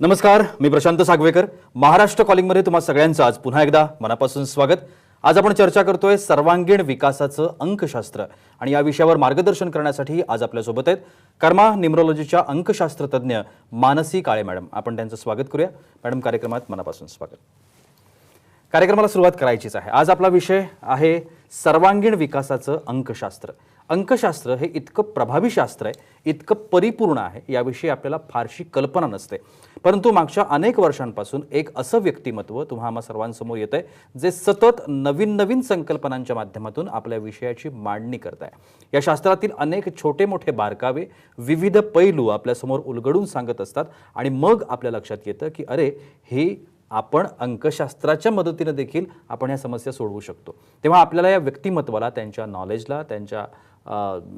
नमस्कार मी प्रशांत सागवेकर. महाराष्ट्र कॉलिंगमध्ये तुम्हा सगळ्यांचं आज पुन्हा एकदा मनापासून स्वागत. आज आपण चर्चा करतोय सर्वांगीण विकासाचं अंकशास्त्र आणि या विषयावर मार्गदर्शन करण्यासाठी आज आपल्यासोबत आहेत कर्मा निमरोलॉजीच्या अंकशास्त्र तज्ज्ञ मानसी काळे मॅडम. आपण त्यांचं स्वागत करूया. मॅडम कार्यक्रमात मनापासून स्वागत. कार्यक्रमाला सुरुवात करायचीच आहे. आज आपला विषय आहे सर्वांगीण विकासाचं अंकशास्त्र. अंकशास्त्र हे इतकं प्रभावी शास्त्र आहे इतकं परिपूर्ण आहे याविषयी आपल्याला फारशी कल्पना नसते. परंतु मागच्या अनेक वर्षांपासून एक असं व्यक्तिमत्व तुम्हा आम्हा सर्वांसमोर येत आहे जे सतत नवीन नवीन संकल्पनांच्या माध्यमातून आपल्या विषयाची मांडणी करत आहे या शास्त्रातील अनेक छोटे मोठे बारकावे विविध पैलू आपल्यासमोर उलगडून सांगत असतात आणि मग आपल्या लक्षात येतं की अरे हे आपण अंकशास्त्राच्या मदतीनं देखील आपण ह्या समस्या सोडवू शकतो. तेव्हा आपल्याला या व्यक्तिमत्वाला त्यांच्या नॉलेजला त्यांच्या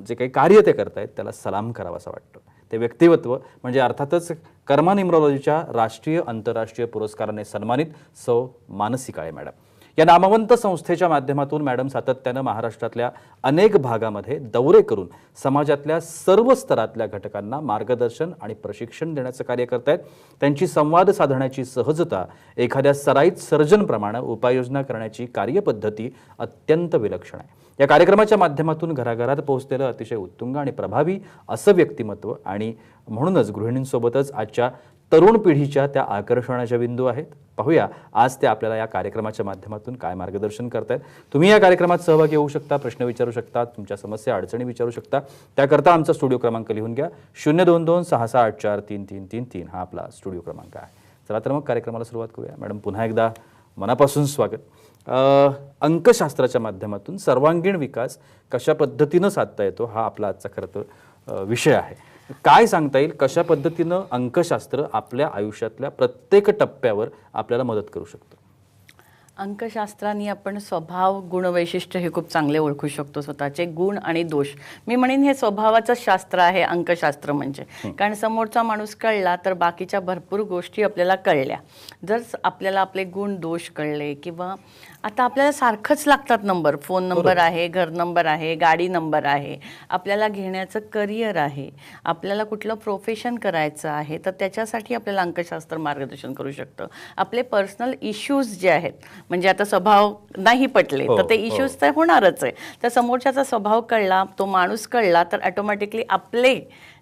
जे काही कार्य ते करतायत त्याला सलाम करावा असं वाटतं. ते व्यक्तिमत्व म्हणजे अर्थातच कर्मा निमरोलॉजीच्या राष्ट्रीय आंतरराष्ट्रीय पुरस्काराने सन्मानित सौ मानसी काळे मॅडम. या नामवंत संस्थेच्या माध्यमातून मॅडम सातत्यानं महाराष्ट्रातल्या अनेक भागामध्ये दौरे करून समाजातल्या सर्व स्तरातल्या घटकांना मार्गदर्शन आणि प्रशिक्षण देण्याचं कार्य करतायत. त्यांची संवाद साधण्याची सहजता एखाद्या सराईत सर्जनप्रमाणे उपाययोजना करण्याची कार्यपद्धती अत्यंत विलक्षण आहे. या कार्यक्रमाच्या माध्यमातून घराघरात पोहोचलेलं अतिशय उत्तुंग आणि प्रभावी असं व्यक्तिमत्व आणि म्हणूनच गृहिणींसोबतच आजच्या तरुण पिढीच्या त्या आकर्षणाच्या बिंदू आहेत. पाहूया. आज ते आपल्याला या कार्यक्रमाच्या माध्यमातून काय मार्गदर्शन करतायत. तुम्ही या कार्यक्रमात सहभागी होऊ शकता प्रश्न विचारू शकता तुमच्या समस्या अडचणी विचारू शकता. त्याकरता आमचा स्टुडिओ क्रमांक लिहून घ्या. शून्य दोन दोन सहा सहा आठ चार तीन तीन तीन तीन हा आपला स्टुडिओ क्रमांक आहे. चला तर मग कार्यक्रमाला सुरुवात करूया. मॅडम पुन्हा एकदा मनापासून स्वागत. अंकशास्त्राच्या माध्यमातून सर्वांगीण विकास कशा पद्धतीनं साधता येतो हा आपला आजचा खरं तर विषय आहे. काय सांगता येईल? कशा पद्धतीनं अंकशास्त्र आपल्या आयुष्यातल्या प्रत्येक टप्प्यावर आपल्याला मदत करू शकतं? अंकशास्त्राने आपण स्वभाव गुणवैशिष्ट्य हे खूप चांगले ओळखू शकतो. स्वतःचे गुण आणि दोष. मी म्हणेन हे स्वभावाचं शास्त्र आहे अंकशास्त्र म्हणजे. कारण समोरचा माणूस कळला तर बाकीच्या भरपूर गोष्टी आपल्याला कळल्या. जर आपल्याला आपले गुण दोष कळले किंवा आता आपल्याला सारखंच लागतात नंबर. फोन नंबर आहे घर नंबर आहे गाडी नंबर आहे. आपल्याला घेण्याचं करिअर आहे. आपल्याला कुठलं प्रोफेशन करायचं आहे तर त्याच्यासाठी आपल्याला अंकशास्त्र मार्गदर्शन करू शकतं. आपले पर्सनल इश्यूज जे आहेत म्हणजे आता स्वभाव नाही पटले हो, तर ते हो. इश्यूज तर होणारच आहे. तर समोरच्याचा स्वभाव कळला तो माणूस कळला तर ऑटोमॅटिकली आपले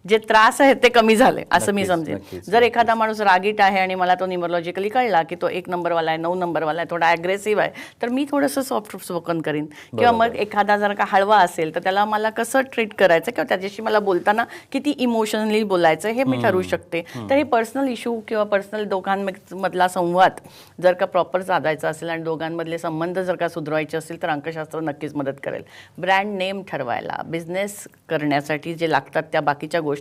जे त्रास आहेत ते कमी झाले असं मी समजेन. जर एखादा माणूस रागीट आहे आणि मला तो न्युमरोलॉजिकली कळला की तो एक नंबरवाला आहे नऊ नंबरवाला आहे थोडा ॲग्रेसिव्ह आहे तर मी थोडंसं सॉफ्ट स्पोकन करीन. किंवा मग एखादा जर का हळवा असेल तर त्याला मला कसं ट्रीट करायचं किंवा त्याच्याशी मला बोलताना किती इमोशनली बोलायचं हे मी ठरवू शकते. तर हे पर्सनल इश्यू किंवा पर्सनल दोघांमधला संवाद जर का प्रॉपर साधायचा असेल आणि दोघांमधले संबंध जर का सुधारायचे असतील तर अंकशास्त्र नक्कीच मदत करेल. ब्रँड नेम ठरवायला बिझनेस करण्यासाठी जे लागतात त्या बाकीच्या गोष्टी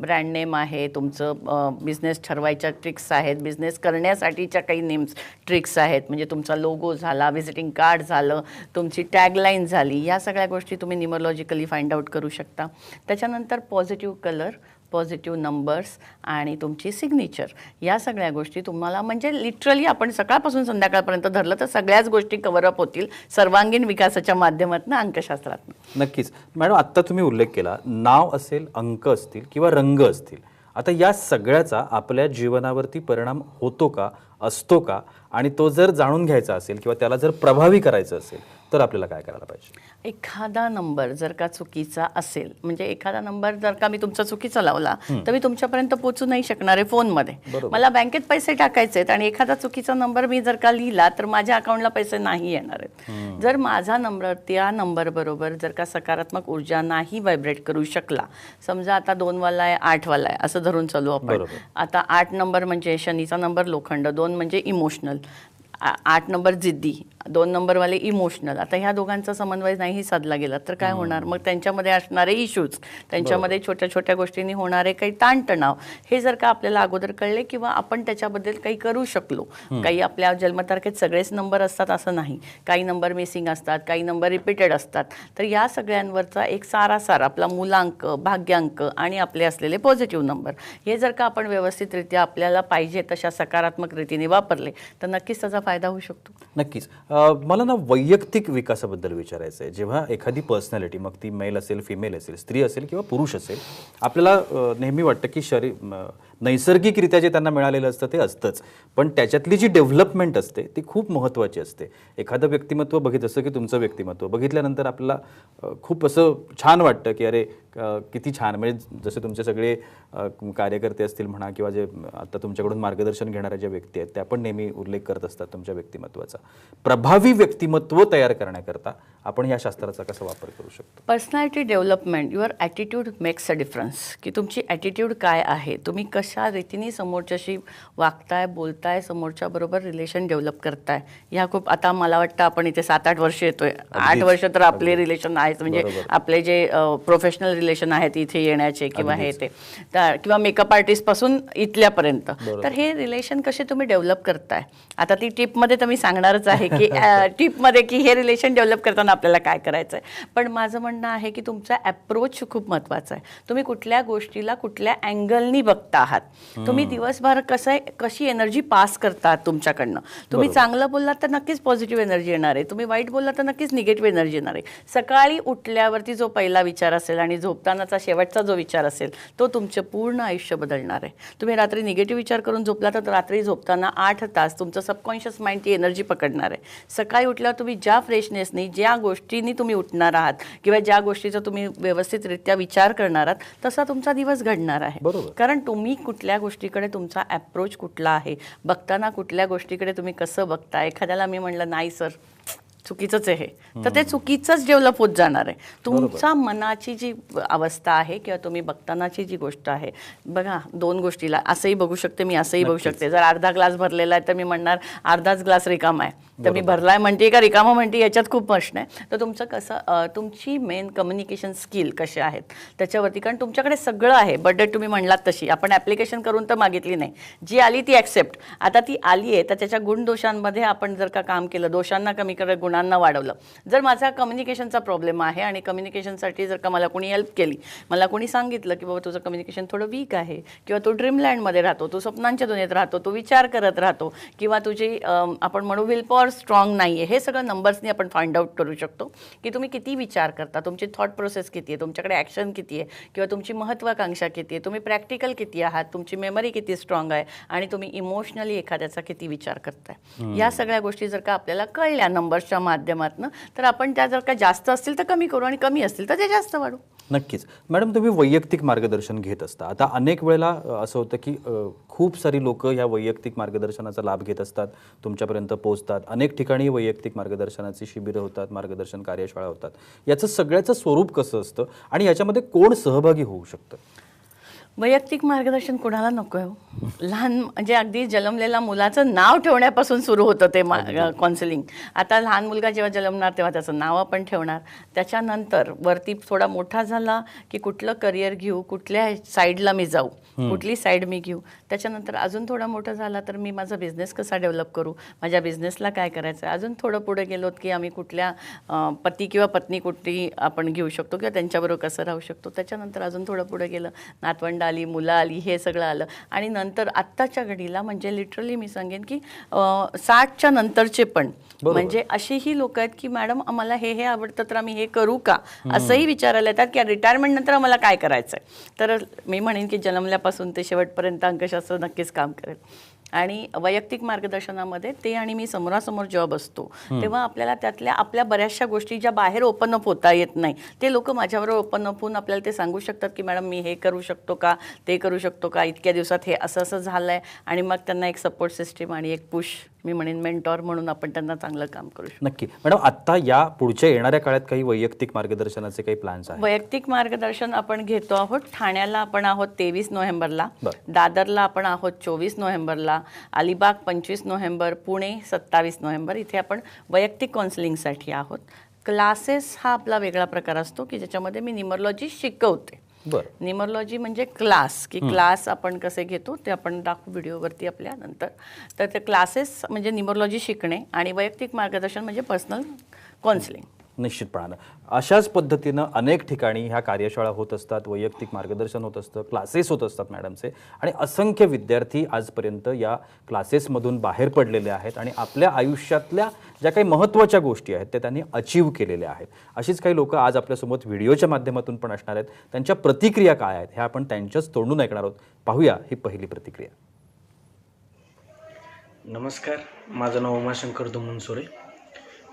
ब्रँड नेम आहे तुमचं बिझनेस ठरवायच्या ट्रिक्स आहेत. बिझनेस करण्यासाठीच्या काही नेम्स ट्रिक्स आहेत. म्हणजे तुमचा लोगो झाला व्हिजिटिंग कार्ड झालं तुमची टॅगलाईन झाली. या सगळ्या गोष्टी तुम्ही न्युमरोलॉजिकली फाइंड आउट करू शकता. त्याच्यानंतर पॉझिटिव्ह कलर पॉझिटिव्ह नंबर्स आणि तुमची सिग्नेचर या सगळ्या गोष्टी तुम्हाला म्हणजे लिटरली आपण सकाळपासून संध्याकाळपर्यंत धरलं तर सगळ्याच गोष्टी कव्हरअप होतील सर्वांगीण विकासाच्या माध्यमातून अंकशास्त्रातून. नक्कीच. मॅडम आत्ता तुम्ही उल्लेख केला नाव असेल अंक असतील किंवा रंग असतील. आता या सगळ्याचा आपल्या जीवनावरती परिणाम होतो का असतो का? आणि तो जर जाणून घ्यायचा असेल किंवा त्याला जर प्रभावी करायचं असेल तर आपल्याला काय करायला पाहिजे? एखादा नंबर जर का चुकीचा असेल म्हणजे एखादा नंबर जर का मी तुमचा चुकीचा लावला तर मी तुमच्यापर्यंत पोहोचू नाही शकणार आहे फोनमध्ये. मला बँकेत पैसे टाकायचे आहेत आणि एखादा चुकीचा नंबर मी जर का लिहिला तर माझ्या अकाउंटला पैसे नाही येणार आहेत. जर माझा नंबर त्या नंबर बरोबर जर का सकारात्मक ऊर्जा नाही व्हायब्रेट करू शकला समजा आता दोन वाला आहे आठ वाला आहे असं धरून चालू आपण. आता आठ नंबर म्हणजे शनीचा नंबर लोखंड दोन म्हणजे इमोशनल आठ नंबर जिद्दी दोन नंबरवाले इमोशनल. आता ह्या दोघांचा समन्वय नाही साधला गेला. तर काय होणार? मग त्यांच्यामध्ये असणारे इश्यूज त्यांच्यामध्ये छोट्या छोट्या गोष्टींनी होणारे काही ताणतणाव हे जर का आपल्याला अगोदर कळले किंवा आपण त्याच्याबद्दल काही करू शकलो. काही आपल्या जन्मतारखेत सगळेच नंबर असतात असं नाही. काही नंबर मिसिंग असतात काही नंबर रिपीटेड असतात. तर या सगळ्यांवरचा एक सारासार आपला मुलांक भाग्यांक आणि आपले असलेले पॉझिटिव्ह नंबर हे जर का आपण व्यवस्थितरित्या आपल्याला पाहिजे तशा सकारात्मक रीतीने वापरले तर नक्कीच त्याचा फायदा होऊ शकतो. नक्कीच. मला ना वैयक्तिक विकासाबद्दल विचारायचं आहे. जेव्हा एखादी पर्सनॅलिटी मग ती मेल असेल फिमेल असेल स्त्री असेल किंवा पुरुष असेल आपल्याला नेहमी वाटतं की शरीर नैसर्गिकरित्या जे त्यांना मिळालेलं असतं ते असतंच. पण त्याच्यातली जी डेव्हलपमेंट असते ती खूप महत्त्वाची असते. एखादं व्यक्तिमत्व बघित असं की तुमचं व्यक्तिमत्व बघितल्यानंतर आपल्याला खूप असं छान वाटतं की अरे किती छान. म्हणजे जसे तुमचे सगळे कार्यकर्ते असतील म्हणा किंवा जे आता तुमच्याकडून मार्गदर्शन घेणाऱ्या ज्या व्यक्ती आहेत त्या पण नेहमी उल्लेख करत असतात तुमच्या व्यक्तिमत्वाचा. प्रभावी व्यक्तिमत्व तयार करण्याकरता आपण या शास्त्राचा कसा वापर करू शकतो? Personality development your attitude makes a difference. की तुमची ॲटिट्यूड काय आहे? तुम्ही कशा रीतीने समोरच्याशी वागताय बोलताय समोरच्याबरोबर रिलेशन डेव्हलप करताय. ह्या खूप आता मला वाटतं आपण इथे सात आठ वर्ष येतोय. आठ वर्ष तर आपले रिलेशन आहेत. म्हणजे आपले जे प्रोफेशनल रिलेशन आहेत इथे येण्याचे किंवा हे ते. किंवा मेकअप आर्टिस्टपासून इथल्यापर्यंत. तर हे रिलेशन कसे तुम्ही डेव्हलप करताय? आता ती टिपमध्ये तर मी सांगणारच आहे की टिपमध्ये की हे रिलेशन डेव्हलप करताना आपल्याला काय करायचं आहे पण माझं म्हणणं आहे की तुमचा अप्रोच खूप महत्त्वाचा आहे. तुम्ही कुठल्या गोष्टीला कुठल्या अँगलनी बघता आहात. तुम्ही दिवसभर कसं आहे कशी एनर्जी पास करतात तुमच्याकडनं? तुम्ही चांगलं बोललात तर नक्कीच पॉझिटिव्ह एनर्जी येणार आहे. तुम्ही वाईट बोललात तर नक्कीच निगेटिव्ह एनर्जी येणार आहे. सकाळी उठल्यावरती जो पहिला विचार असेल आणि झोपतानाचा शेवटचा जो विचार असेल तो तुमचं पूर्ण आयुष्य बदलणार आहे. तुम्ही रात्री निगेटिव्ह विचार करून झोपला तर रात्री झोपताना आठ तास तुमचं सबकॉन्शियस माइंड ती एनर्जी पकडणार आहे. सकाळी उठल्यावर तुम्ही ज्या फ्रेशनेसनी ज्या गोष्टींनी तुम्ही उठणार आहात किंवा ज्या गोष्टीचा तुम्ही व्यवस्थितरित्या विचार करणार आहात तसा तुमचा दिवस घडणार आहे. कारण तुम्ही कुठल्या गोष्टीकडे तुमचा अप्रोच कुठला आहे? बघताना कुठल्या गोष्टीकडे तुम्ही कसं बघता एखाद्याला मी म्हणलं नाही सर चुकीचंच आहे हे. तर ते चुकीचंच डेव्हलप होत जाणार आहे. तुमचा मनाची जी अवस्था आहे किंवा तुम्ही बघतानाची जी गोष्ट आहे बघा दोन गोष्टीला असंही बघू शकते मी असंही बघू शकते. जर अर्धा ग्लास भरलेला आहे तर मी म्हणणार अर्धाच ग्लास रिकामा आहे. तर मी भरलाय म्हणते का रिकामा म्हणते याच्यात खूप प्रश्न आहे. तर तुमचं कसं तुमची मेन कम्युनिकेशन स्किल कसे आहेत? त्याच्यावरती कारण तुमच्याकडे सगळं आहे. बर्थडे तुम्ही म्हणलात तशी. आपण ॲप्लिकेशन करून तर मागितली नाही. जी आली ती ॲक्सेप्ट आता ती आली आहे तर त्याच्या गुणदोषांमध्ये आपण जर का काम केलं दोषांना कमी करत गुणांना वाढवलं. जर माझा कम्युनिकेशनचा प्रॉब्लेम आहे आणि कम्युनिकेशनसाठी जर का मला कोणी हेल्प केली मला कोणी सांगितलं की बाबा तुझं कम्युनिकेशन थोडं वीक आहे किंवा तू ड्रीमलँडमध्ये राहतो तू स्वप्नांच्या दुनियेत राहतो तू विचार करत राहतो किंवा तुझी आपण म्हणू विल पॉवर स्ट्रॉंग नाही आहे हे सगळं नंबर्सनी आपण फाइंड आउट करू शकतो की तुम्ही किती विचार करता तुमची थॉट प्रोसेस किती आहे तुमच्याकडे ॲक्शन किती आहे किंवा तुमची महत्त्वाकांक्षा किती आहे तुम्ही प्रॅक्टिकल किती आहात तुमची मेमरी किती स्ट्रॉंग आहे आणि तुम्ही इमोशनली एखाद्याचा किती विचार करताय. या सगळ्या गोष्टी जर का आपल्याला कळल्या नंबर्सच्या माध्यमातनं तर आपण त्या जर का जास्त असतील तर कमी करू आणि कमी असतील तर ते जास्त वाढू. नक्कीच. मॅडम तुम्ही वैयक्तिक मार्गदर्शन घेत असता. आता अनेक वेळेला असं होतं की खूप सारी लोक या वैयक्तिक मार्गदर्शनाचा लाभ घेत असतात तुमच्यापर्यंत पोहोचतात. अनेक ठिकाणी वैयक्तिक मार्गदर्शनाची शिबिरं होतात मार्गदर्शन कार्यशाळा होतात. याचं सगळ्याचं स्वरूप कसं असतं आणि याच्यामध्ये कोण सहभागी होऊ शकतं? वैयक्तिक मार्गदर्शन कोणाला नको आहे हो? लहान म्हणजे अगदी जन्मलेल्या मुलाचं नाव ठेवण्यापासून सुरू होतं ते काउन्सिलिंग आता लहान मुलगा जेव्हा जन्मणार तेव्हा त्याचं नाव आपण ठेवणार. त्याच्यानंतर वरती थोडा मोठा झाला की कुठलं करिअर घेऊ कुठल्या साईडला मी जाऊ कुठली साईड मी घेऊ. त्याच्यानंतर अजून थोडा मोठा झाला तर मी माझा बिझनेस कसा डेव्हलप करू? माझ्या बिझनेसला काय करायचं आहे? अजून थोडं पुढे गेलोत की आम्ही कुठल्या पती किंवा पत्नी कुठली आपण घेऊ शकतो किंवा त्यांच्याबरोबर कसं राहू शकतो? त्याच्यानंतर अजून थोडं पुढे गेलं. नातवंड आली मुलं आली हे सगळं आलं. आणि नंतर आत्ताच्या घडीला म्हणजे लिटरली मी सांगेन की साठच्या नंतरचे पण. म्हणजे अशीही लोक आहेत की मॅडम आम्हाला हे हे आवडतं तर आम्ही हे करू का? असंही विचारायला येतात की रिटायरमेंट नंतर आम्हाला काय करायचं आहे तर मी म्हणेन की जन्मल्यापासून ते शेवटपर्यंत अंकशास्त्र नक्कीच काम करेल. आणि वैयक्तिक मार्गदर्शनामध्ये ते आणि मी समोरासमोर जेव्हा बसतो तेव्हा आपल्याला त्यातल्या आपल्या बऱ्याचशा गोष्टी ज्या बाहेर ओपन अप होता येत नाही ते लोक माझ्याबरोबर ओपन अप होऊन आपल्याला ते सांगू शकतात की मॅडम मी हे करू शकतो का? ते करू शकतो का? इतक्या दिवसात हे असं असं झालं आहे आणि मग त्यांना एक सपोर्ट सिस्टीम आणि एक पुश मी म्हणेन मेंटॉर म्हणून आपण त्यांना चांगलं काम करू शकतो नक्की. मॅडम आत्ता या पुढच्या येणाऱ्या काळात काही वैयक्तिक मार्गदर्शनाचे काही प्लॅन्स आहेत? वैयक्तिक मार्गदर्शन आपण घेतो आहोत. ठाण्याला आपण आहोत तेवीस नोव्हेंबरला. बरं. दादरला आपण आहोत चोवीस नोव्हेंबरला. अलिबाग पंचवीस नोव्हेंबर. पुणे सत्तावीस नोव्हेंबर. इथे आपण वैयक्तिक काउन्सिलिंगसाठी आहोत. क्लासेस हा आपला वेगळा प्रकार असतो की ज्याच्यामध्ये मी निमरलॉजी शिकवते. निमरलॉजी म्हणजे क्लास की क्लास आपण कसे घेतो ते आपण दाखवू व्हिडिओवरती आपल्या नंतर. तर ते क्लासेस म्हणजे निमरलॉजी शिकणे आणि वैयक्तिक मार्गदर्शन म्हणजे पर्सनल काउन्सिलिंग निश्चितपणानं अशाच पद्धतीनं अनेक ठिकाणी ह्या कार्यशाळा होत असतात वैयक्तिक मार्गदर्शन होत असतं क्लासेस होत असतात मॅडमचे आणि असंख्य विद्यार्थी आजपर्यंत या क्लासेसमधून बाहेर पडलेले आहेत आणि आपल्या आयुष्यातल्या ज्या काही महत्त्वाच्या गोष्टी आहेत त्या त्यांनी अचीव केलेल्या आहेत. अशीच काही लोक आज आपल्यासोबत व्हिडिओच्या माध्यमातून पण असणार आहेत. त्यांच्या प्रतिक्रिया काय आहेत ह्या आपण त्यांच्याच तोंडून ऐकणार आहोत. पाहूया ही पहिली प्रतिक्रिया. नमस्कार. माझं नाव उमाशंकर दुमनसोरे.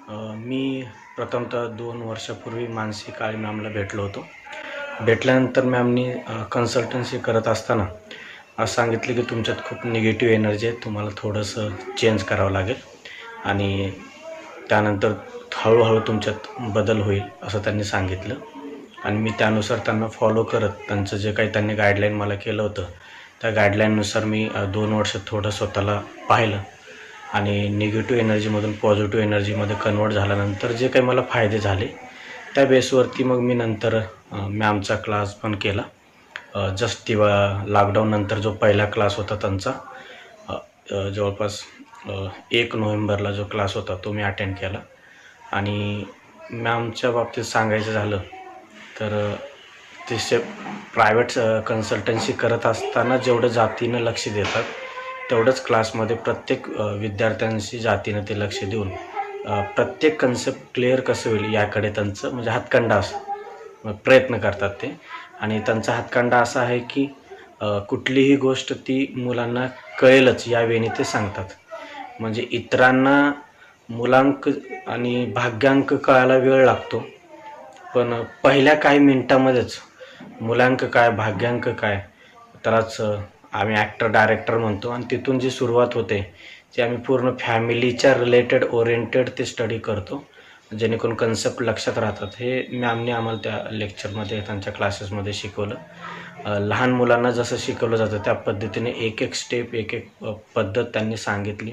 मी प्रथमतः दोन वर्षापूर्वी मानसी काळे मॅमला भेटलो होतो. भेटल्यानंतर मॅमनी कन्सल्टन्सी करत असताना असं सांगितलं की तुमच्यात खूप निगेटिव्ह एनर्जी आहे तुम्हाला थोडंसं चेंज करावं लागेल आणि त्यानंतर हळूहळू तुमच्यात बदल होईल असं त्यांनी सांगितलं. आणि मी त्यानुसार त्यांना फॉलो करत त्यांचं जे काही त्यांनी गाईडलाईन मला केलं होतं त्या गाईडलाईननुसार मी दोन वर्ष थोडं स्वतःला पाहिलं. आणि निगेटिव्ह एनर्जीमधून पॉझिटिव्ह एनर्जीमध्ये कन्वर्ट झाल्यानंतर जे काही मला फायदे झाले त्या बेसवरती मग मी नंतर मॅमचा क्लास पण केला. जस्ट तेव्हा लॉकडाऊन नंतर जो पहिला क्लास होता त्यांचा जवळपास एक नोव्हेंबरला जो क्लास होता तो मी अटेंड केला. आणि मॅमच्या बाबतीत सांगायचं झालं तर अ, ते प्रायव्हेट कन्सल्टन्सी करत असताना जेवढं जातीनं लक्ष देतात तेवढंच क्लासमध्ये प्रत्येक विद्यार्थ्यांशी जातीनं ते लक्ष देऊन प्रत्येक कन्सेप्ट क्लिअर कसं होईल याकडे त्यांचं म्हणजे हातखंडा असं प्रयत्न करतात ते. आणि त्यांचा हातखंडा असा आहे की कुठलीही गोष्ट ती मुलांना कळेलच यावेळी ते सांगतात. म्हणजे इतरांना मुलांक आणि भाग्यांक कळायला वेळ लागतो पण पहिल्या काही मिनटामध्येच मुलांक काय भाग्यांक काय त्यालाच आम्ही ॲक्टर डायरेक्टर म्हणतो. आणि तिथून जी सुरुवात होते ती आम्ही पूर्ण फॅमिलीच्या रिलेटेड ओरिएंटेड ते स्टडी करतो. जेणेकरून कन्सेप्ट लक्षात राहतात. हे मॅमने आम्हाला त्या लेक्चरमध्ये त्यांच्या क्लासेसमध्ये शिकवलं. लहान मुलांना जसं शिकवलं जातं त्या पद्धतीने एक एक स्टेप एक एक पद्धत त्यांनी सांगितली.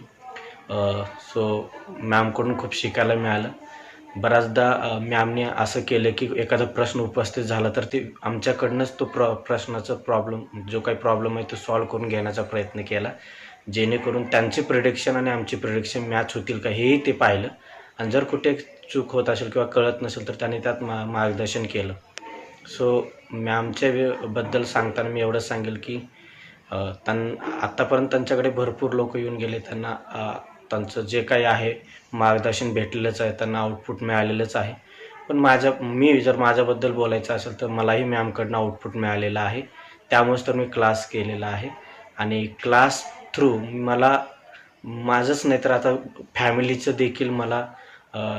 सो मॅमकडून खूप शिकायला मिळालं. बऱ्याचदा मॅमने असं केलं की एखादा प्रश्न उपस्थित झाला तर ते आमच्याकडनंच तो प्र प्रश्नाचा प्रॉब्लेम जो काही प्रॉब्लेम आहे तो सॉल्व करून घेण्याचा प्रयत्न केला. जेणेकरून त्यांचे प्रिडिक्शन आणि आमचे प्रिडिक्शन मॅच होतील का हेही ते पाहिलं. आणि जर कुठे चूक होत असेल किंवा कळत नसेल तर त्यांनी त्यात मा मार्गदर्शन केलं. सो मॅमच्या बद्दल सांगताना मी एवढंच सांगेल की त्यां आत्तापर्यंत त्यांच्याकडे भरपूर लोक येऊन गेले. त्यांना त्यांचं जे काही आहे मार्गदर्शन भेटलेलंच आहे त्यांना आउटपुट मिळालेलंच आहे. पण माझ्या मी जर माझ्याबद्दल बोलायचं असेल तर मलाही मॅमकडनं आउटपुट मिळालेलं आहे. त्यामुळेच तर मी क्लास केलेला आहे. आणि क्लास थ्रू मला माझंच नाही तर आता फॅमिलीचं देखील मला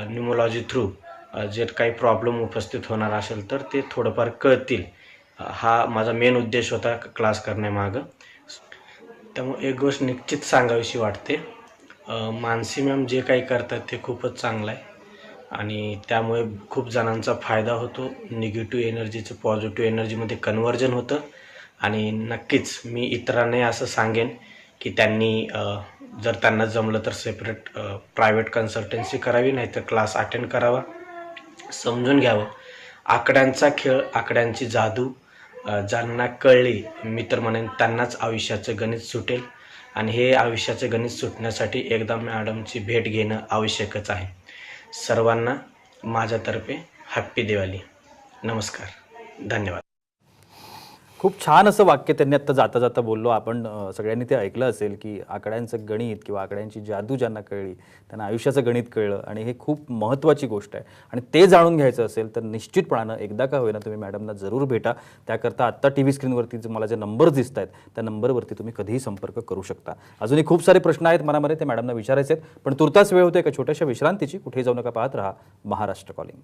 न्युमोलॉजी थ्रू जे काही प्रॉब्लेम उपस्थित होणार असेल तर ते थोडंफार कळतील. हा माझा मेन उद्देश होता क्लास करण्यामागं. त्यामुळे एक गोष्ट निश्चित सांगावीशी वाटते. मानसी मॅम जे काही करतात ते खूपच चांगलं आहे. आणि त्यामुळे खूप जणांचा फायदा होतो. निगेटिव्ह एनर्जीचं पॉझिटिव्ह एनर्जीमध्ये कन्वर्जन होतं. आणि नक्कीच मी इतरांनाही असं सांगेन की त्यांनी जर त्यांना जमलं तर सेपरेट प्रायव्हेट कन्सल्टन्सी करावी नाहीतर क्लास अटेंड करावा. समजून घ्यावं. आकड्यांचा खेळ आकड्यांची जादू ज्यांना कळली मी तर म्हणेन त्यांनाच आयुष्याचं गणित सुटेल. आणि हे आयुष्याचे गणित सुटण्यासाठी एकदा मॅडमची भेट घेणं आवश्यकच आहे. सर्वांना माझ्यातर्फे हॅप्पी दिवाळी. नमस्कार. धन्यवाद. खूप छान असं वाक्य त्यांनी आत्ता जाता जाता बोललो. आपण सगळ्यांनी ते ऐकलं असेल की आकड्यांचं गणित किंवा आकड्यांची जादू ज्यांना कळली त्यांना आयुष्याचं गणित कळलं आणि हे खूप महत्त्वाची गोष्ट आहे. आणि ते जाणून घ्यायचं असेल तर निश्चितपणानं एकदा का होईना तुम्ही मॅडमना जरूर भेटा. त्याकरता आत्ता टी व्ही स्क्रीनवरती जे मला जे नंबर दिसत आहेत त्या नंबरवरती तुम्ही कधीही संपर्क करू शकता. अजूनही खूप सारे प्रश्न आहेत मनामध्ये ते मॅडमना विचारायचे आहेत पण तुर्तास वेळ होते एका छोट्याशा विश्रांतीची. कुठेही जाऊ नका पाहत राहा महाराष्ट्र कॉलिंग.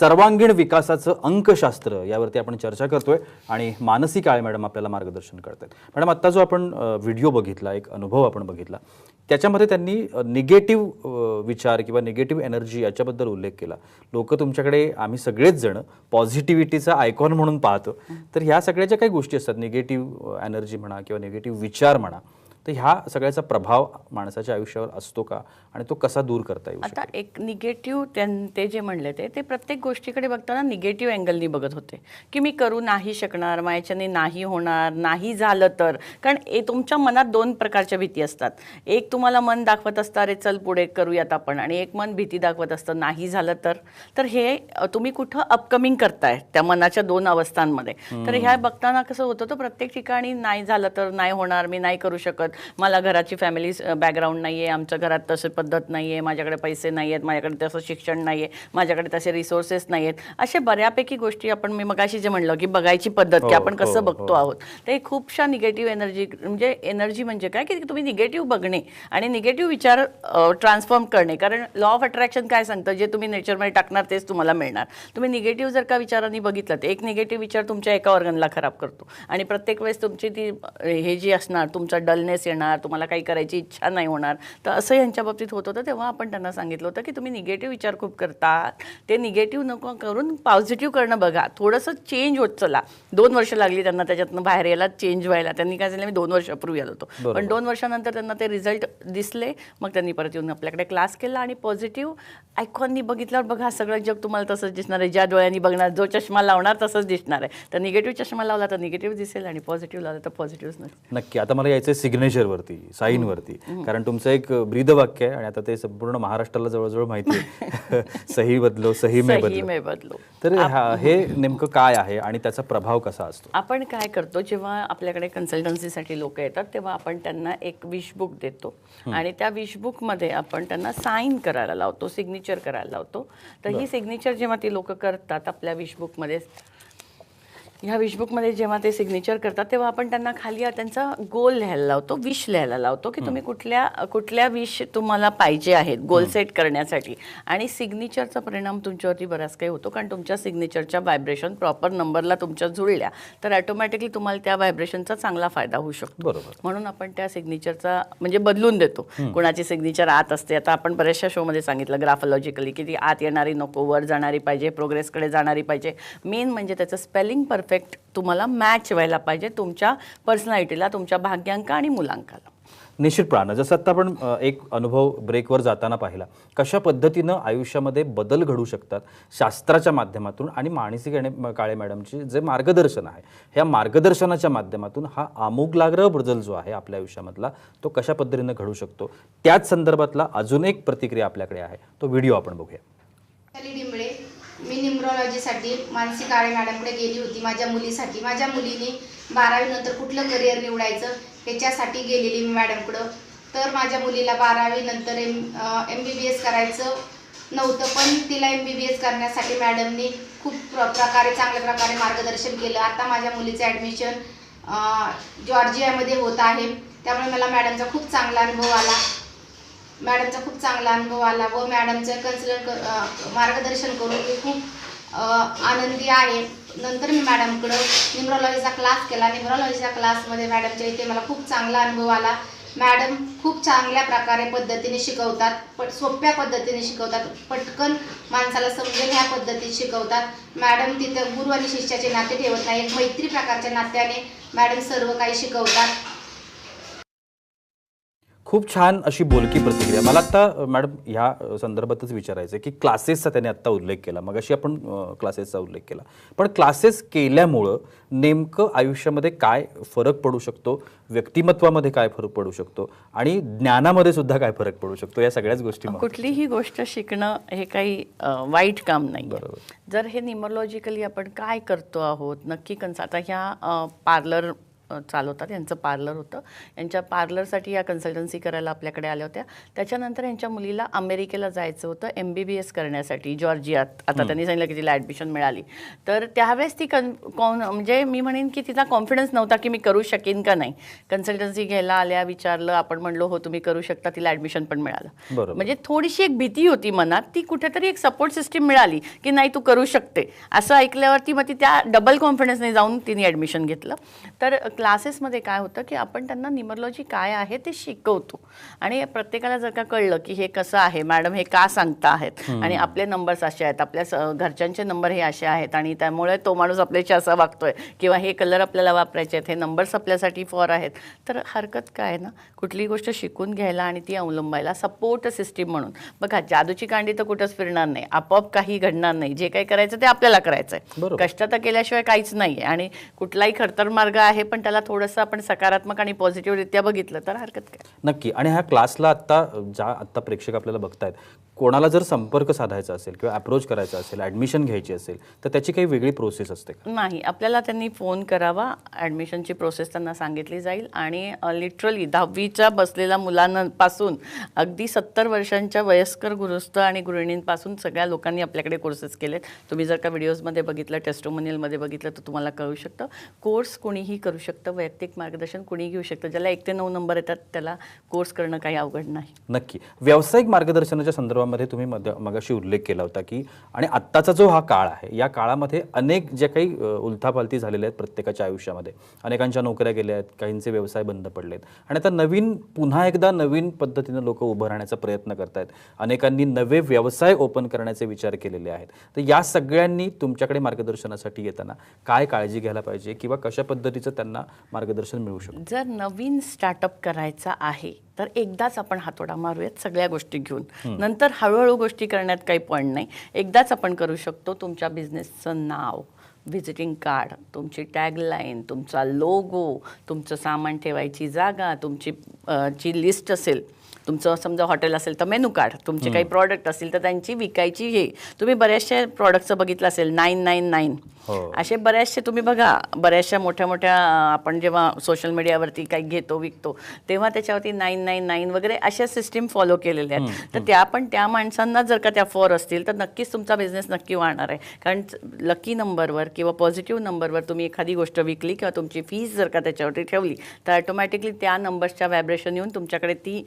सर्वांगीण विकासाचं अंकशास्त्र यावरती आपण चर्चा करतोय आणि मानसी काळे मॅडम आपल्याला मार्गदर्शन करतात मॅडम आत्ता जो आपण व्हिडिओ बघितला एक अनुभव आपण बघितला त्याच्यामध्ये त्यांनी निगेटिव्ह विचार किंवा निगेटिव्ह एनर्जी याच्याबद्दल उल्लेख केला. लोक तुमच्याकडे आम्ही सगळेच जण पॉझिटिव्हिटीचा आयकॉन म्हणून पाहतो. तर ह्या सगळ्या ज्या काही गोष्टी असतात. निगेटिव्ह एनर्जी म्हणा किंवा निगेटिव्ह विचार म्हणा. तर ह्या सगळ्याचा प्रभाव माणसाच्या आयुष्यावर असतो का? आणि तो कसा दूर करता येऊ आता एक निगेटिव्ह ते जे म्हणले ते ते प्रत्येक गोष्टीकडे बघताना निगेटिव्ह अँगलनी बघत होते. की मी करू नाही शकणार माझ्याच्याने नाही होणार नाही झालं तर. कारण ए तुमच्या मनात दोन प्रकारच्या भीती असतात. एक तुम्हाला मन दाखवत असतं अरे चल पुढे करूयात आपण. आणि एक मन भीती दाखवत असतं नाही झालं तर. तर हे तुम्ही कुठं अपकमिंग करताय त्या मनाच्या दोन अवस्थांमध्ये. तर ह्या बघताना कसं होतं तर प्रत्येक ठिकाणी नाही झालं तर नाही होणार मी नाही करू शकत. मला घराची फॅमिली बॅकग्राऊंड नाही आहे आमच्या घरात तशी पद्धत नाही आहे माझ्याकडे पैसे नाही आहेत माझ्याकडे तसं शिक्षण नाही आहे माझ्याकडे तसे रिसोर्सेस नाही आहेत असे बऱ्यापैकी गोष्टी आपण मी मगाशी जे म्हणलं की बघायची पद्धत की हो, आपण हो, कसं बघतो हो. आहोत हे खूपशा निगेटिव्ह एनर्जी म्हणजे एनर्जी म्हणजे काय? की तुम्ही निगेटिव्ह बघणे आणि निगेटिव्ह विचार ट्रान्सफॉर्म करणे. कारण लॉ ऑफ अट्रॅक्शन काय सांगतं? जे तुम्ही नेचरमध्ये टाकणार तेच तुम्हाला मिळणार. तुम्ही निगेटिव्ह जर का विचारांनी बघितलं तर एक निगेटिव्ह विचार तुमच्या एका ऑर्गनला खराब करतो. आणि प्रत्येक वेळेस तुमची ती हे जी असणार तुमचा डलनेस येणार तुम्हाला काही करायची इच्छा नाही होणार. तर असं यांच्या बाबतीत होत होतं. तेव्हा आपण त्यांना सांगितलं होतं की तुम्ही निगेटिव्ह विचार खूप करता. ते निगेटिव्ह नको करून पॉझिटिव्ह करणं बघा. थोडंसं चेंज होत चला. दोन वर्ष लागली त्यांना त्याच्यातनं बाहेर यायला चेंज व्हायला. त्यांनी काय झालं मी दोन वर्षापूर्वी आलो होतो. पण दोन वर्षानंतर त्यांना ते रिझल्ट दिसले. मग त्यांनी परत येऊन आपल्याकडे क्लास केला आणि पॉझिटिव्ह आयकॉननी बघितल्यावर बघा सगळं जग तुम्हाला तसंच दिसणार आहे. ज्या डोळ्यांनी बघणार जो चष्मा लावणार तसंच दिसणार आहे. तर निगेटिव्ह चष्मा लावला तर निगेटिव्ह दिसेल आणि पॉझिटिव्ह लावला तर पॉझिटिव्ह नक्की. आता मला यायचं सिग्नेचरवरती साईनवरती. कारण तुमचं एक ब्रीद वाक्य आहे आणि आता ते संपूर्ण महाराष्ट्राला जवळजवळ माहिती आहे. सही बदलो सही मे सही बदलो मे बदलो. तर हा- हे नेमकं काय आहे आणि त्याचा प्रभाव कसा असतो? आपण काय करतो जेव्हा आपल्याकडे कन्सल्टन्सीसाठी लोक येतात तेव्हा आपण त्यांना एक विशबुक देतो. आणि त्या विशबुकमध्ये आपण त्यांना साईन करायला लावतो सिग्नेचर करायला लावतो. तर ही सिग्नेचर जेव्हा ती लोक करतात आपल्या विशबुकमध्ये ह्या विशबुकमध्ये जेव्हा ते सिग्नेचर करतात तेव्हा आपण त्यांना खाली त्यांचा गोल लिहायला लावतो विश लिहायला लावतो की तुम्ही कुठल्या कुठल्या विश तुम्हाला पाहिजे आहेत गोल सेट करण्यासाठी. आणि सिग्नेचरचा परिणाम तुमच्यावरती बराच काही होतो कारण तुमच्या सिग्नेचरच्या व्हायब्रेशन प्रॉपर नंबरला तुमच्या जुळल्या तर ऑटोमॅटिकली तुम्हाला त्या व्हायब्रेशनचा चांगला फायदा होऊ शकतो. बरोबर. म्हणून आपण त्या सिग्नेचरचा म्हणजे बदलून देतो. कोणाची सिग्नेचर आत असते आता आपण बऱ्याचशा शोमध्ये सांगितलं ग्राफॉलॉजिकली की ती आत येणारी नको वर जाणारी पाहिजे प्रोग्रेसकडे जाणारी पाहिजे. मेन म्हणजे त्याचं स्पेलिंग परफेक्ट तुम्हाला मॅच व्हायला पाहिजे तुमच्या पर्सनॅलिटीला तुमच्या भाग्यांक आणि मुलांकाला. निश्चितपणानं जसं आता आपण एक अनुभव ब्रेकवर जाताना पाहिला कशा पद्धतीनं आयुष्यामध्ये बदल घडू शकतात शास्त्राच्या माध्यमातून आणि मानसिक काळे मॅडमचे जे मार्गदर्शन आहे ह्या मार्गदर्शनाच्या माध्यमातून हा आमूलाग्र बदल जो आहे आपल्या आयुष्यामधला तो कशा पद्धतीनं घडू शकतो? त्याच संदर्भातला अजून एक प्रतिक्रिया आपल्याकडे आहे. तो व्हिडिओ आपण बघूया. मी न्यूमरॉलॉजीसाठी मानसी काळे मॅडमकडे गेली होती माझ्या मुलीसाठी. माझ्या मुलीने बारावीनंतर कुठलं करिअर निवडायचं याच्यासाठी गेलेली मी मॅडमकडं तर माझ्या मुलीला बारावीनंतर M M B B S करायचं नव्हतं पण तिला एम बी बी एस करण्यासाठी मॅडमनी खूप प्र प्रकारे चांगल्या प्रकारे मार्गदर्शन केलं. आता माझ्या मुलीचं ॲडमिशन जॉर्जियामध्ये होत आहे. त्यामुळे मला मॅडमचा खूप चांगला अनुभव आला. मॅडमचा खूप चांगला अनुभव आला व मॅडमचं कन्सल्ट मार्गदर्शन करून मी खूप आनंदी आहे. नंतर मी मॅडमकडं न्युमरॉलॉजीचा क्लास केला. न्युमरॉलॉजीच्या क्लासमध्ये मॅडमच्या इथे मला खूप चांगला अनुभव आला. मॅडम खूप चांगल्या प्रकारे पद्धतीने शिकवतात पट सोप्या पद्धतीने शिकवतात. पटकन माणसाला समजेल ह्या पद्धतीत शिकवतात. मॅडम तिथं गुरु आणि शिष्याचे नाते ठेवत नाही. मैत्री प्रकारच्या नात्याने मॅडम सर्व काही शिकवतात. खूप छान अशी बोलकी प्रतिक्रिया. मला आता मॅडम ह्या संदर्भातच विचारायचं आहे की क्लासेसचा त्याने आत्ता उल्लेख केला. मग अशी आपण क्लासेसचा उल्लेख केला. पण क्लासेस केल्यामुळं नेमकं आयुष्यामध्ये काय फरक पडू शकतो? व्यक्तिमत्वामध्ये काय फरक पडू शकतो? आणि ज्ञानामध्ये सुद्धा काय फरक पडू शकतो? या सगळ्याच गोष्टी. कुठलीही गोष्ट शिकणं हे काही वाईट काम नाही बरोबर. जर हे निमोलॉजिकली आपण काय करतो आहोत? नक्की कन्स आता ह्या पार्लर चालवतात. यांचं पार्लर होतं. यांच्या पार्लरसाठी या कन्सल्टन्सी करायला आपल्याकडे आल्या होत्या. त्याच्यानंतर यांच्या मुलीला अमेरिकेला जायचं होतं एम बी बी एस करण्यासाठी जॉर्जियात. आता त्यांनी सांगितलं की तिला ॲडमिशन मिळाली. तर त्यावेळेस ती कन कॉन म्हणजे मी म्हणेन की तिचा कॉन्फिडन्स नव्हता की मी करू शकेन का नाही. कन्सल्टन्सी घ्यायला आल्या विचारलं आपण म्हणलो हो तुम्ही करू शकता तिला ॲडमिशन पण मिळालं. म्हणजे थोडीशी एक भीती होती मनात ती कुठेतरी एक सपोर्ट सिस्टीम मिळाली की नाही तू करू शकते. असं ऐकल्यावरती मग ती त्या डबल कॉन्फिडन्सने जाऊन तिने ॲडमिशन घेतलं. तर क्लासेसमध्ये काय होतं की आपण त्यांना न्युमरोलॉजी काय आहे ते शिकवतो. आणि प्रत्येकाला जर का कळलं की हे कसं आहे मॅडम हे का सांगता आहेत आणि आपले नंबर्स असे आहेत आपल्या घरच्यांचे नंबर हे असे आहेत आणि त्यामुळे तो माणूस आपल्याशी असा वागतोय किंवा हे कलर आपल्याला वापरायचे आहेत हे नंबर्स आपल्यासाठी फॉर आहेत. तर हरकत काय आहे ना कुठली गोष्ट शिकून घ्यायला आणि ती अवलंबायला सपोर्ट सिस्टीम म्हणून. बघा जादूची कांडी तर कुठंच फिरणार नाही आपोआप काही घडणार नाही जे काही करायचं ते आपल्याला करायचं आहे बरोबर. कष्ट तर केल्याशिवाय काहीच नाही आहे आणि कुठलाही खडतर मार्ग आहे पण त्याला थोडंसं आपण सकारात्मक आणि पॉझिटिव्हरित्या बघितलं तर हरकत काय? नक्की. आणि ह्या क्लासला आत्ता ज्या आत्ता प्रेक्षक आपल्याला बघतायत कोणाला जर संपर्क साधायचा असेल किंवा अप्रोच करायचा असेल ॲडमिशन घ्यायची असेल तर त्याची काही वेगळी प्रोसेस असते का? नाही. आपल्याला त्यांनी फोन करावा. ॲडमिशनची प्रोसेस त्यांना सांगितली जाईल. आणि लिटरली दहावीच्या बसलेल्या मुलांपासून अगदी सत्तर वर्षांच्या वयस्कर गृहस्थ आणि गृहिणींपासून सगळ्या लोकांनी आपल्याकडे कोर्सेस केलेत. तुम्ही जर का व्हिडिओजमध्ये बघितलं टेस्टोमोनियलमध्ये बघितलं तर तुम्हाला कळू शकतं. कोर्स कोणीही करू शकतं वैयक्तिक मार्गदर्शन कुणी घेऊ शकतं. ज्याला एक ते नऊ नंबर येतात त्याला कोर्स करणं काही अवघड नाही. नक्की. व्यावसायिक मार्गदर्शनाच्या संदर्भामध्ये तुम्ही मध्य मगाशी उल्लेख केला होता की आणि आत्ताचा जो हा काळ आहे या काळामध्ये अनेक जे काही उलथापालथी झालेल्या आहेत प्रत्येकाच्या आयुष्यामध्ये. अनेकांच्या नोकऱ्या गेल्या आहेत काहींचे व्यवसाय बंद पडलेत. आणि आता नवीन पुन्हा एकदा नवीन पद्धतीनं लोक उभं राहण्याचा प्रयत्न करतायत. अनेकांनी नवे व्यवसाय ओपन करण्याचे विचार केलेले आहेत. तर या सगळ्यांनी तुमच्याकडे मार्गदर्शनासाठी येताना काय काळजी घ्यायला पाहिजे? किंवा कशा पद्धतीचं त्यांना मार्गदर्शन मिळू शकतं. जर नवीन स्टार्टअप करायचा आहे तर एकदाच आपण हातोडा मारूयात सगळ्या गोष्टी घेऊन. नंतर हळूहळू गोष्टी करण्यात काही पण नाही. एकदाच आपण करू शकतो तुमच्या बिझनेसचं नाव व्हिजिटिंग कार्ड तुमची टॅगलाईन तुमचा लोगो तुमचं सामान ठेवायची जागा तुमची जी लिस्ट असेल तुमचं समजा हॉटेल असेल तर मेनू कार्ड तुमचे काही प्रॉडक्ट असतील तर त्यांची विकायची हे. तुम्ही बऱ्याचशा प्रॉडक्टचं बघितलं असेल नाईन नाईन नाईन. असे बऱ्याचशे तुम्ही बघा. बऱ्याचशा मोठ्या मोठ्या आपण जेव्हा सोशल मीडियावरती काही घेतो विकतो तेव्हा त्याच्यावरती नाईन नाईन नाईन वगैरे अशा सिस्टीम फॉलो केलेल्या आहेत. तर त्या पण त्या माणसांना जर का त्या फॉर असतील तर नक्कीच तुमचा बिझनेस नक्की वाढणार आहे. कारण लकी नंबरवर किंवा पॉझिटिव्ह नंबरवर तुम्ही एखादी गोष्ट विकली किंवा तुमची फीस जर का त्याच्यावरती ठेवली तर ऑटोमॅटिकली त्या नंबर्सच्या व्हायब्रेशन येऊन तुमच्याकडे ती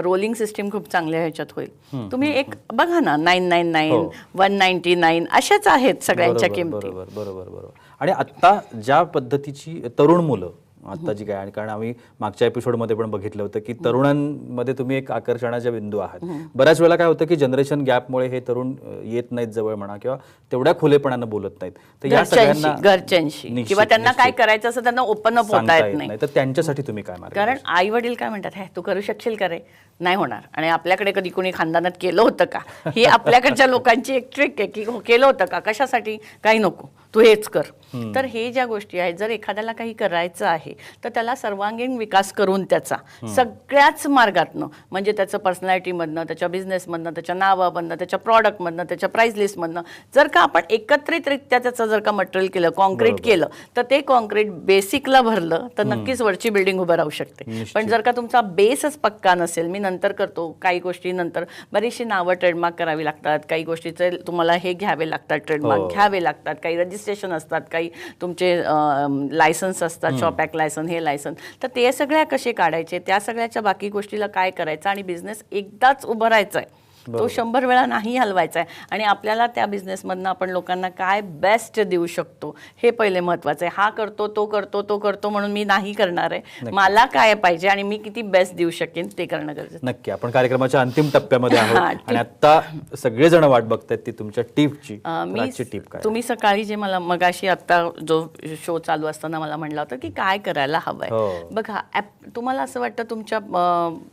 रोलिंग सिस्टीम खूप चांगल्या ह्याच्यात होईल. तुम्ही एक बघा ना नाईन नाईन नाईन हो. वन नाईन्टी नाईन अशाच आहेत सगळ्यांच्या किमती. बरोबर बरोबर बरोबर. आणि आत्ता ज्या पद्धतीची तरुण मुलं आता जी काय आणि कारण आम्ही मागच्या एपिसोडमध्ये पण बघितलं होतं की तरुणांमध्ये तुम्ही एक आकर्षणाचा बिंदू आहात. बऱ्याच वेळेला काय होतं की जनरेशन गॅपमुळे हे तरुण येत नाहीत जवळ म्हणा किंवा तेवढ्या खुलेपणानं बोलत नाहीत. तर या सगळ्यांना घरच्यांशी. किंवा त्यांना काय. करायचं असं त्यांना ओपन अप होता येत नाही. तर त्यांच्यासाठी तुम्ही काय मार्ग कारण आई वडील काय म्हणतात हे तू करू शकशील का रे? नाही होणार. आणि आपल्याकडे कधी कोणी खानदानात केलं होतं का? ही आपल्याकडच्या लोकांची एक ट्रिक आहे की हो केलं होतं का? कशासाठी? काही नको. तू हेच कर. तर हे ज्या गोष्टी आहेत जर एखाद्याला काही करायचं आहे तर त्याला सर्वांगीण विकास करून त्याचा. सगळ्याच मार्गातनं म्हणजे त्याचं पर्सनॅलिटीमधनं त्याच्या बिझनेसमधनं त्याच्या नावामधनं त्याच्या प्रॉडक्टमधनं त्याच्या प्राईस लिस्टमधनं जर का आपण एकत्रितरित्या त्याचं जर का मटेरियल केलं कॉन्क्रीट केलं तर ते कॉन्क्रीट बेसिकला भरलं तर नक्कीच वरची बिल्डिंग उभं राहू शकते. पण जर का तुमचा बेसच पक्का नसेल मी नंतर करतो काही गोष्टी नंतर बरीचशी नावं ट्रेडमार्क करावी लागतात काही गोष्टीचे तुम्हाला हे घ्यावे लागतात हो. ट्रेडमार्क घ्यावे लागतात काही रजिस्ट्रेशन असतात काही तुमचे लायसन्स असतात शॉप ॲक्ट लायसन हे लायसन. तर ते सगळ्या कसे काढायचे? त्या सगळ्याच्या बाकी गोष्टीला काय करायचं? आणि बिझनेस एकदाच उभं राहायचा आहे तो शंभर वेळा नाही हलवायचा आहे आणि आपल्याला त्या बिझनेसमधनं आपण लोकांना काय बेस्ट देऊ शकतो हे पहिले महत्वाचं आहे हा करतो तो करतो तो करतो म्हणून मी नाही करणार आहे. मला काय पाहिजे आणि मी किती बेस्ट देऊ शकेन ते करणं गरजेचं नक्की. आपण कार्यक्रमाच्या अंतिम टप्प्यामध्ये आहोत. आणि आता सगळेजण वाट बघतायत ती तुमच्या टिपची. मी टिप काय? तुम्ही सकाळी जे मला मगाशी आता जो शो चालू असताना मला म्हणला होता की काय करायला हवंय. हो. बघा तुम्हाला असं वाटतं तुमच्या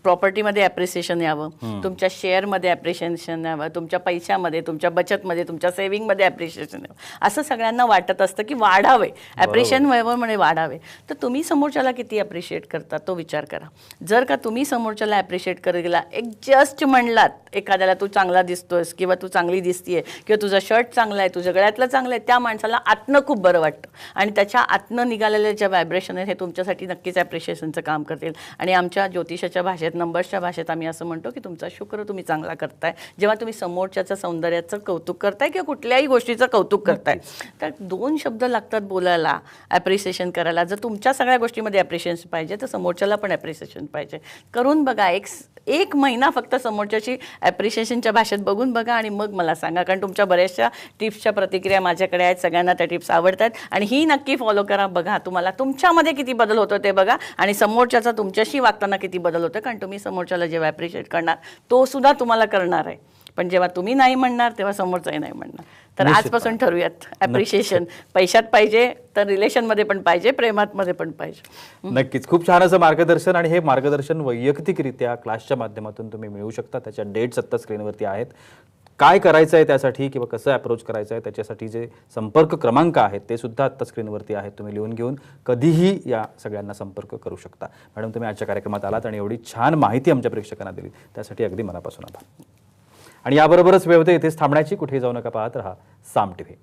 प्रॉपर्टीमध्ये अप्रिसिएशन यावं. तुमच्या शेअरमध्ये अप्रिशिएशन यावं तुमच्या पैशामध्ये तुमच्या बचतमध्ये तुमच्या सेव्हिंगमध्ये अप्रिशिएशन यावं असं सगळ्यांना वाटत असतं की वाढावे. अप्रिशिएशन व्हावं म्हणे वाढावे. तर तुम्ही समोरच्याला किती अप्रिशिएट करता तो विचार करा. जर का तुम्ही समोरच्याला अप्रिशिएट करायला एक जस्ट म्हणलात एखाद्याला तू चांगला दिसतोयस किंवा तू चांगली दिसतीये किंवा तुझा शर्ट चांगला आहे तुझ्या गळ्यातलं चांगलं आहे त्या माणसाला आतनं खूप बरं वाटतं. आणि त्याच्या आतनं निघालेले जे व्हायब्रेशन आहेत हे तुमच्यासाठी नक्कीच ॲप्रिशिएशनचं काम करतील. आणि आमच्या ज्योतिषाच्या भाषेत नंबर्सच्या भाषेत आम्ही असं म्हणतो की तुमचा शुक्र तुम्ही चांगला करा. करताय जेव्हा तुम्ही समोरच्याचं सौंदर्याचं कौतुक करताय किंवा कुठल्याही गोष्टीचं कौतुक करताय. तर दोन शब्द लागतात बोलायला ॲप्रिसिएशन करायला. जर तुमच्या सगळ्या गोष्टीमध्ये ॲप्रिशिएशन पाहिजे तर समोरच्याला पण ॲप्रिसिएशन पाहिजे. करून बघा एक एक महिना फक्त समोरच्याची ॲप्रिशिएशनच्या भाषेत बघून बघा आणि मग मला सांगा. कारण तुमच्या बऱ्याचशा टिप्सच्या प्रतिक्रिया माझ्याकडे आहेत सगळ्यांना त्या टिप्स आवडतात. आणि ही नक्की फॉलो करा बघा तुम्हाला तुमच्यामध्ये किती बदल होतो ते बघा. आणि समोरच्याचा तुमच्याशी वागताना किती बदल होतो कारण तुम्ही समोरच्याला जेव्हा ॲप्रिशिएट करणार तो सुद्धा तुम्हाला करणार आहे. पण जेव्हा तुम्ही नाही म्हणणार तेव्हा समोरचाही नाही म्हणणार. तर आजपासून ठरवूयात. ॲप्रिशिएशन पैशात पाहिजे तर रिलेशनमध्ये पण पाहिजे प्रेमातमध्ये पण पाहिजे. नक्कीच. खूप छान असं मार्गदर्शन आणि हे मार्गदर्शन वैयक्तिकरित्या क्लासच्या माध्यमातून तुम्ही मिळवू शकता. त्याच्या डेट्स आत्ता स्क्रीनवरती आहेत. काय करायचं आहे त्यासाठी किंवा कसं अप्रोच करायचं आहे त्याच्यासाठी जे संपर्क क्रमांक आहेत ते सुद्धा आत्ता स्क्रीनवरती आहेत. तुम्ही लिहून घेऊन कधीही या सगळ्यांना संपर्क करू शकता. मॅडम तुम्ही आजच्या कार्यक्रमात आलात आणि एवढी छान माहिती आमच्या प्रेक्षकांना दिली. त्यासाठी अगदी मनापासून आभार. आणि याबरोबरच वेळ होते इथेच थांबण्याची. कुठेही जाऊ नका पाहत राहा साम टीव्ही.